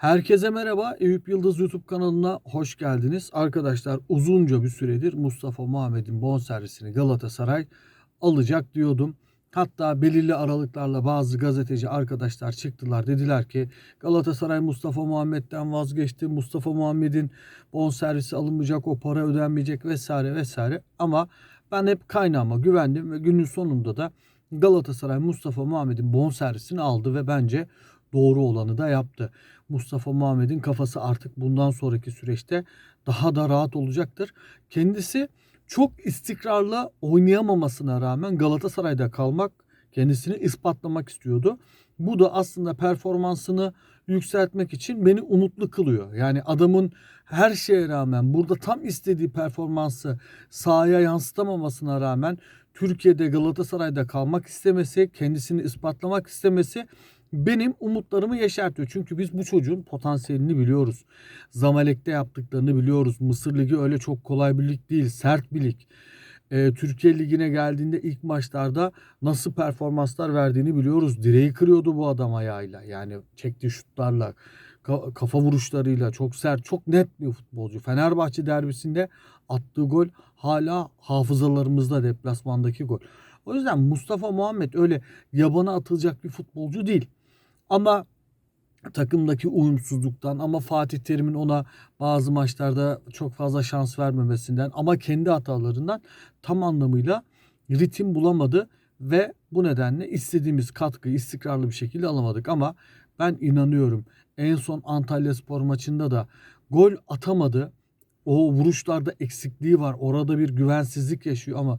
Herkese merhaba. Eyüp Yıldız YouTube kanalına hoş geldiniz. Arkadaşlar uzunca bir süredir Mustafa Muhammed'in bonservisini Galatasaray alacak diyordum. Hatta belirli aralıklarla bazı gazeteci arkadaşlar çıktılar. Dediler ki Galatasaray Mustafa Muhammed'den vazgeçti. Mustafa Muhammed'in bonservisi alınmayacak, o para ödenmeyecek vesaire vesaire. Ama ben hep kaynağıma güvendim ve günün sonunda da Galatasaray Mustafa Muhammed'in bonservisini aldı ve bence doğru olanı da yaptı. Mustafa Muhammed'in kafası artık bundan sonraki süreçte daha da rahat olacaktır. Kendisi çok istikrarlı oynayamamasına rağmen Galatasaray'da kalmak, kendisini ispatlamak istiyordu. Bu da aslında performansını yükseltmek için beni umutlu kılıyor. Yani adamın her şeye rağmen burada tam istediği performansı sahaya yansıtamamasına rağmen Türkiye'de Galatasaray'da kalmak istemesi, kendisini ispatlamak istemesi benim umutlarımı yeşertiyor. Çünkü biz bu çocuğun potansiyelini biliyoruz. Zamalek'te yaptıklarını biliyoruz. Mısır Ligi öyle çok kolay bir lig değil. Sert bir lig. Ee, Türkiye Ligi'ne geldiğinde ilk maçlarda nasıl performanslar verdiğini biliyoruz. Direği kırıyordu bu adam ayağıyla. Yani çektiği şutlarla, ka- kafa vuruşlarıyla çok sert, çok net bir futbolcu. Fenerbahçe derbisinde attığı gol hala hafızalarımızda deplasmandaki gol. O yüzden Mustafa Muhammed öyle yabana atılacak bir futbolcu değil. Ama takımdaki uyumsuzluktan ama Fatih Terim'in ona bazı maçlarda çok fazla şans vermemesinden ama kendi hatalarından tam anlamıyla ritim bulamadı ve bu nedenle istediğimiz katkıyı istikrarlı bir şekilde alamadık ama ben inanıyorum en son Antalya Spor maçında da gol atamadı. O vuruşlarda eksikliği var. Orada bir güvensizlik yaşıyor ama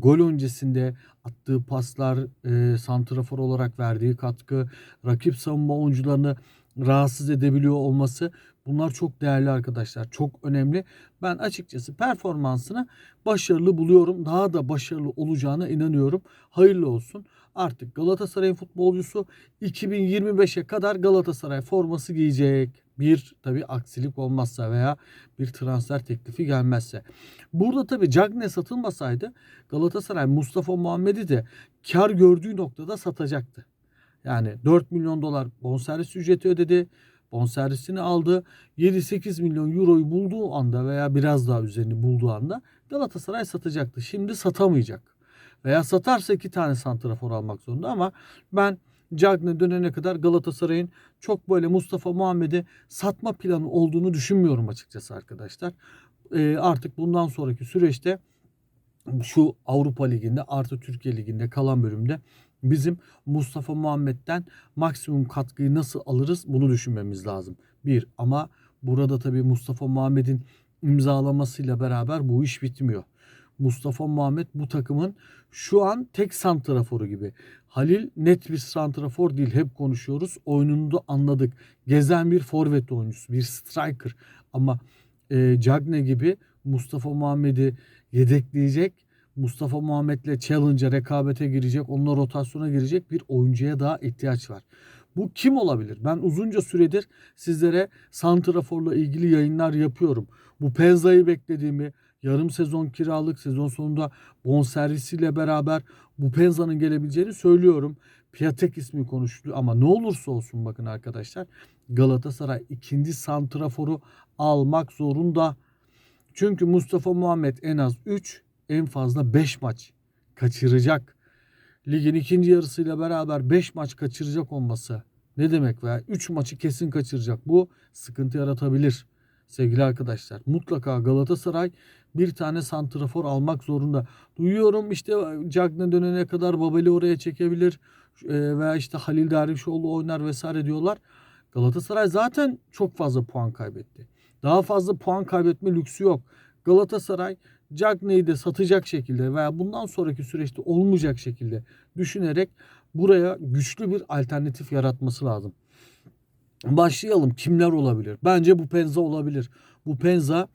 gol öncesinde attığı paslar, e, santrafor olarak verdiği katkı, rakip savunma oyuncularını rahatsız edebiliyor olması bunlar çok değerli arkadaşlar. Çok önemli. Ben açıkçası performansını başarılı buluyorum. Daha da başarılı olacağına inanıyorum. Hayırlı olsun. Artık Galatasaray'ın futbolcusu 2025'e kadar Galatasaray forması giyecek. Bir tabi aksilik olmazsa veya bir transfer teklifi gelmezse. Burada tabi Cagne satılmasaydı Galatasaray Mustafa Muhammed'i de kar gördüğü noktada satacaktı. Yani 4 milyon dolar bonservis ücreti ödedi. Bonservisini aldı. 7-8 milyon euroyu bulduğu anda veya biraz daha üzerini bulduğu anda Galatasaray satacaktı. Şimdi satamayacak. Veya satarsa iki tane santrafor almak zorunda ama ben Cagne dönene kadar Galatasaray'ın çok böyle Mustafa Muhammed'i satma planı olduğunu düşünmüyorum açıkçası arkadaşlar. Ee, artık bundan sonraki süreçte şu Avrupa Ligi'nde artı Türkiye Ligi'nde kalan bölümde bizim Mustafa Muhammed'den maksimum katkıyı nasıl alırız bunu düşünmemiz lazım. Bir ama burada tabii Mustafa Muhammed'in imzalamasıyla beraber bu iş bitmiyor. Mustafa Muhammed bu takımın şu an tek santraforu gibi. Halil net bir santrafor değil. Hep konuşuyoruz. Oyununu da anladık. Gezen bir forvet oyuncusu, bir striker. Ama e, Cagne gibi Mustafa Muhammed'i yedekleyecek. Mustafa Muhammed'le challenge'a, rekabete girecek, onunla rotasyona girecek bir oyuncuya daha ihtiyaç var. Bu kim olabilir? Ben uzunca süredir sizlere Santrafor'la ilgili yayınlar yapıyorum. Bu Penza'yı beklediğimi, yarım sezon kiralık, sezon sonunda bonservisiyle beraber bu Penza'nın gelebileceğini söylüyorum. Piatek ismi konuşuluyor ama ne olursa olsun bakın arkadaşlar Galatasaray ikinci santraforu almak zorunda. Çünkü Mustafa Muhammed en az 3 en fazla 5 maç kaçıracak. Ligin ikinci yarısıyla beraber 5 maç kaçıracak olması ne demek veya 3 maçı kesin kaçıracak. Bu sıkıntı yaratabilir sevgili arkadaşlar. Mutlaka Galatasaray bir tane santrafor almak zorunda. Duyuyorum işte Cagne dönene kadar Babel'i oraya çekebilir e, veya işte Halil Dervişoğlu oynar vesaire diyorlar. Galatasaray zaten çok fazla puan kaybetti. Daha fazla puan kaybetme lüksü yok. Galatasaray Cagne'yi de satacak şekilde veya bundan sonraki süreçte olmayacak şekilde düşünerek buraya güçlü bir alternatif yaratması lazım. Başlayalım. Kimler olabilir? Bence bu Penza olabilir. Bu Penza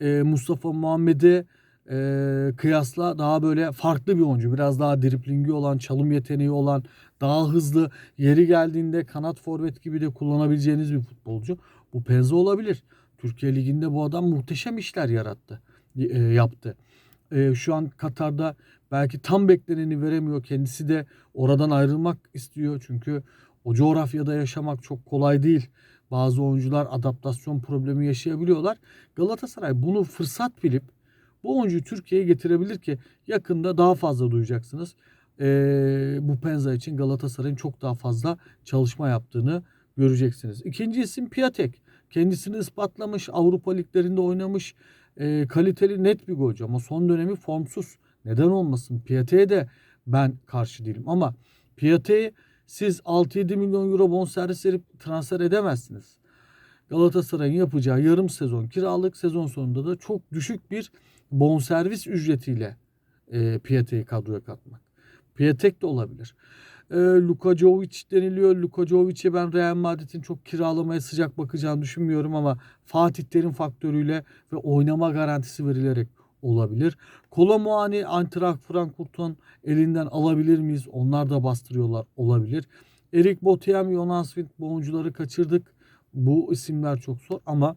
e, Mustafa Muhammed'e e, kıyasla daha böyle farklı bir oyuncu. Biraz daha driplingi olan, çalım yeteneği olan, daha hızlı, yeri geldiğinde kanat forvet gibi de kullanabileceğiniz bir futbolcu. Bu Penza olabilir. Türkiye Ligi'nde bu adam muhteşem işler yarattı, e, yaptı. E, şu an Katar'da belki tam bekleneni veremiyor. Kendisi de oradan ayrılmak istiyor. Çünkü o coğrafyada yaşamak çok kolay değil. Bazı oyuncular adaptasyon problemi yaşayabiliyorlar. Galatasaray bunu fırsat bilip bu oyuncuyu Türkiye'ye getirebilir ki yakında daha fazla duyacaksınız. Ee, bu Penza için Galatasaray'ın çok daha fazla çalışma yaptığını göreceksiniz. İkinci isim Piatek. Kendisini ispatlamış, Avrupa liglerinde oynamış, e, kaliteli net bir golcü ama son dönemi formsuz. Neden olmasın? Piatek'e de ben karşı değilim ama Piatek'i siz 6-7 milyon euro bonservis verip transfer edemezsiniz. Galatasaray'ın yapacağı yarım sezon kiralık sezon sonunda da çok düşük bir bonservis ücretiyle e, Piatek'i kadroya katmak. Piatek de olabilir. E, Luka Jovic deniliyor. Luka Jovic'e ben Real Madrid'in çok kiralamaya sıcak bakacağını düşünmüyorum ama Fatih Terim faktörüyle ve oynama garantisi verilerek olabilir. Kolomuani, Eintracht Frankfurt'un elinden alabilir miyiz? Onlar da bastırıyorlar. Olabilir. Erik Botiam, Jonas Wind bu oyuncuları kaçırdık. Bu isimler çok zor ama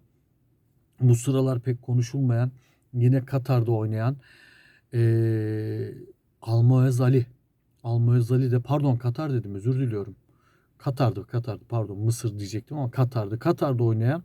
bu sıralar pek konuşulmayan yine Katar'da oynayan ee, Almoez Ali. Almoez Ali de pardon Katar dedim özür diliyorum. Katar'dı Katar'dı pardon Mısır diyecektim ama Katar'dı. Katar'da oynayan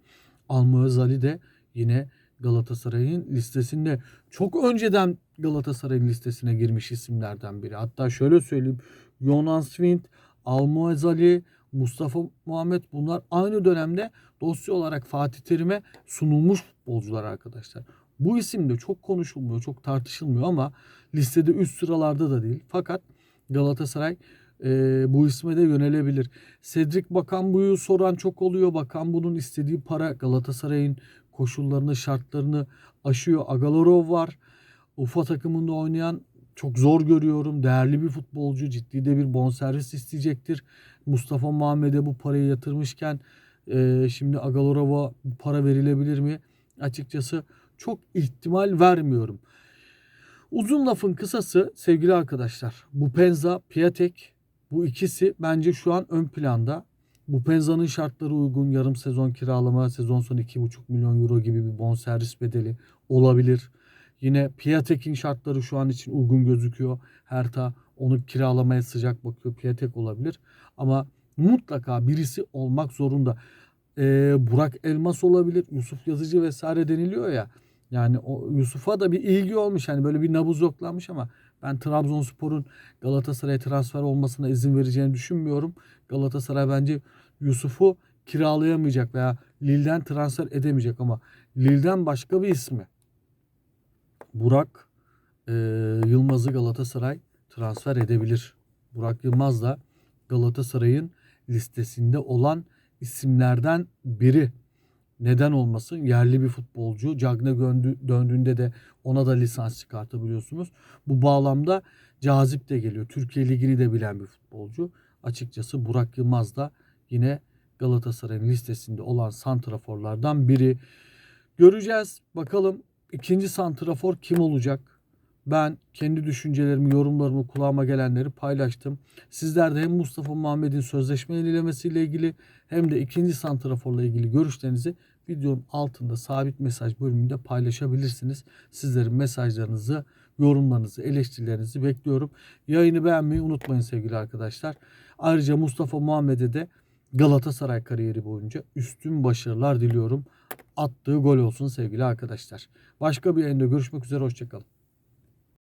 Almoez Ali de yine Galatasaray'ın listesinde çok önceden Galatasaray'ın listesine girmiş isimlerden biri. Hatta şöyle söyleyeyim. Jonas Wind, Almoez Ali, Mustafa Muhammed bunlar aynı dönemde dosya olarak Fatih Terim'e sunulmuş futbolcular arkadaşlar. Bu isim de çok konuşulmuyor, çok tartışılmıyor ama listede üst sıralarda da değil. Fakat Galatasaray e, bu isme de yönelebilir. Cedric Bakan soran çok oluyor. Bakan bunun istediği para Galatasaray'ın koşullarını, şartlarını aşıyor. Agalarov var. Ufa takımında oynayan çok zor görüyorum. Değerli bir futbolcu. Ciddi de bir bonservis isteyecektir. Mustafa Muhammed'e bu parayı yatırmışken e, şimdi Agalarov'a para verilebilir mi? Açıkçası çok ihtimal vermiyorum. Uzun lafın kısası sevgili arkadaşlar. Bu Penza, Piatek bu ikisi bence şu an ön planda. Bu Penza'nın şartları uygun yarım sezon kiralama, sezon sonu 2,5 milyon euro gibi bir bonservis bedeli olabilir. Yine Piatek'in şartları şu an için uygun gözüküyor. Herta onu kiralamaya sıcak bakıyor. Piatek olabilir. Ama mutlaka birisi olmak zorunda. Ee, Burak Elmas olabilir. Yusuf Yazıcı vesaire deniliyor ya. Yani o Yusuf'a da bir ilgi olmuş. Yani böyle bir nabız yoklanmış ama ben Trabzonspor'un Galatasaray'a transfer olmasına izin vereceğini düşünmüyorum. Galatasaray bence Yusuf'u kiralayamayacak veya Lille'den transfer edemeyecek ama Lille'den başka bir ismi Burak e, Yılmaz'ı Galatasaray transfer edebilir. Burak Yılmaz da Galatasaray'ın listesinde olan isimlerden biri. Neden olmasın? Yerli bir futbolcu. Cagne döndüğünde de ona da lisans çıkartabiliyorsunuz. Bu bağlamda cazip de geliyor. Türkiye Ligi'ni de bilen bir futbolcu. Açıkçası Burak Yılmaz da yine Galatasaray'ın listesinde olan santraforlardan biri. Göreceğiz. Bakalım ikinci santrafor kim olacak? Ben kendi düşüncelerimi, yorumlarımı, kulağıma gelenleri paylaştım. Sizler de hem Mustafa Muhammed'in sözleşme yenilemesiyle ilgili hem de ikinci santraforla ilgili görüşlerinizi videonun altında sabit mesaj bölümünde paylaşabilirsiniz. Sizlerin mesajlarınızı, yorumlarınızı, eleştirilerinizi bekliyorum. Yayını beğenmeyi unutmayın sevgili arkadaşlar. Ayrıca Mustafa Muhammed'e de Galatasaray kariyeri boyunca üstün başarılar diliyorum. Attığı gol olsun sevgili arkadaşlar. Başka bir yayında görüşmek üzere. Hoşçakalın.